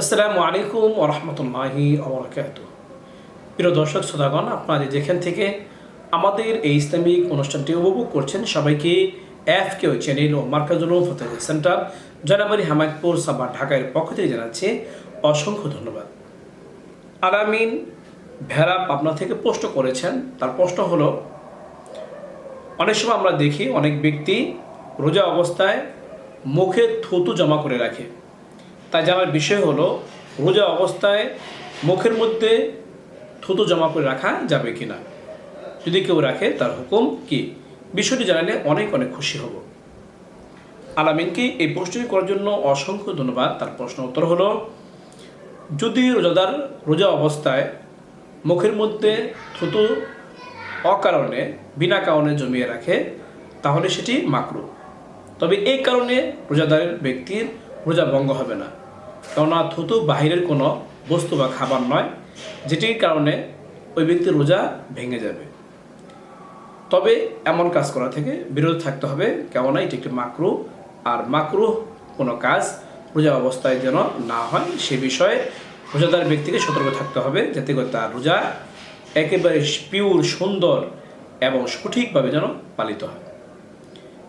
আসসালামু আলাইকুম ওরহমতুল্লাহি আবরকাত প্রিয় দর্শক, শ্রোতাগণ, আপনারা যেখান থেকে আমাদের এই ইসলামিক অনুষ্ঠানটি উপভোগ করছেন, সবাইকে এফ কেউ চ্যানেল ও মার্কাজুল ফতেহ সেন্টার জনাবাড়ি হামাদপুর সাবা ঢাকার পক্ষ থেকে জানাচ্ছে অসংখ্য ধন্যবাদ। আলামিন ভেড়া পাবনা থেকে প্রশ্ন করেছেন, তার প্রশ্ন হলো, অনেক সময় আমরা দেখি অনেক ব্যক্তি রোজা অবস্থায় মুখে থুতু জমা করে রাখে। তাই জানার বিষয় হলো, রোজা অবস্থায় মুখের মধ্যে থুতু জমা করে রাখা যাবে কি না যদি কেউ রাখে, তার হুকুম কি? বিষয়টি জানালে অনেক অনেক খুশি হব। আলামিনকে এই প্রশ্নটি করার জন্য অসংখ্য ধন্যবাদ। তার প্রশ্ন উত্তর হলো, যদি রোজাদার রোজা অবস্থায় মুখের মধ্যে থুতু অকারণে, বিনা কারণে জমিয়ে রাখে, তাহলে সেটি মাকরু। তবে এই কারণে রোজাদারের ব্যক্তির রোজা ভঙ্গ হবে না। কেননা থুতু বাহিরের কোনো বস্তু বা খাবার নয়, যেটির কারণে ওই ব্যক্তির রোজা ভেঙে যাবে। তবে এমন কাজ করা থেকে বিরত থাকতে হবে, কেননা এটি একটি মাকরু, আর মাকরু কোনো কাজ রোজা অবস্থায় যেন না হয়, সে বিষয়ে রোজাদার ব্যক্তিকে সতর্ক থাকতে হবে, যাতে করে তার রোজা একেবারে পিওর, সুন্দর এবং সঠিকভাবে যেন পালিত হয়।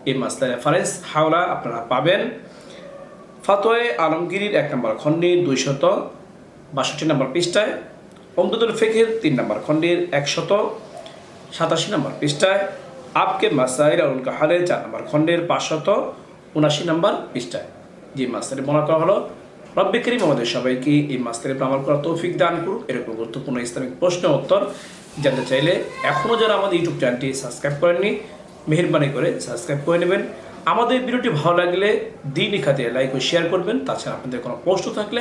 এই মাসলা রেফারেন্স হাওলা আপনারা পাবেন। ফাতোয়ে আলমগিরির এক নম্বর খণ্ডের দুইশত বাষট্টি নম্বর পৃষ্ঠায় অমদুল ফেকের তিন নম্বর খণ্ডের একশত সাতাশি নম্বর পৃষ্ঠায় আপকে মাসাইর আর উনকা হালের চার নম্বর খণ্ডের পাঁচশত উনাশি নম্বর পৃষ্ঠায়। যে মাস্টারে মনে করা হলো, রব্বি করিম আমাদের সবাইকে এই মাস্টারে আমল করা তৌফিক দান করুক। এরকম গুরুত্বপূর্ণ ইসলামিক প্রশ্ন উত্তর জানতে চাইলে এখনও যারা আমাদের ইউটিউব চ্যানেলটি সাবস্ক্রাইব করেননি, মেহরবানি করে সাবস্ক্রাইব করে নেবেন। আমাদের ভিডিওটি ভালো লাগলে দিন খাতে লাইক ও শেয়ার করবেন। তাছাড়া আপনাদের কোনো প্রশ্ন থাকলে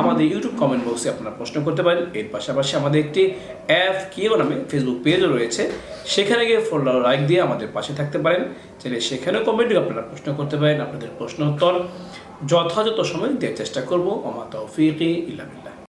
আমাদের ইউটিউব কমেন্ট বক্সে আপনারা প্রশ্ন করতে পারেন। এর পাশাপাশি আমাদের একটি অ্যাপ কিও নামে ফেসবুক পেজও রয়েছে। সেখানে গিয়ে ফলো লাইক দিয়ে আমাদের পাশে থাকতে পারেন। চাইলে সেখানেও কমেন্টে আপনারা প্রশ্ন করতে পারেন। আপনাদের প্রশ্ন উত্তর যথাযথ সময় দেওয়ার চেষ্টা করব। অমা তৌফিকি ইল্লাবিল্লাহ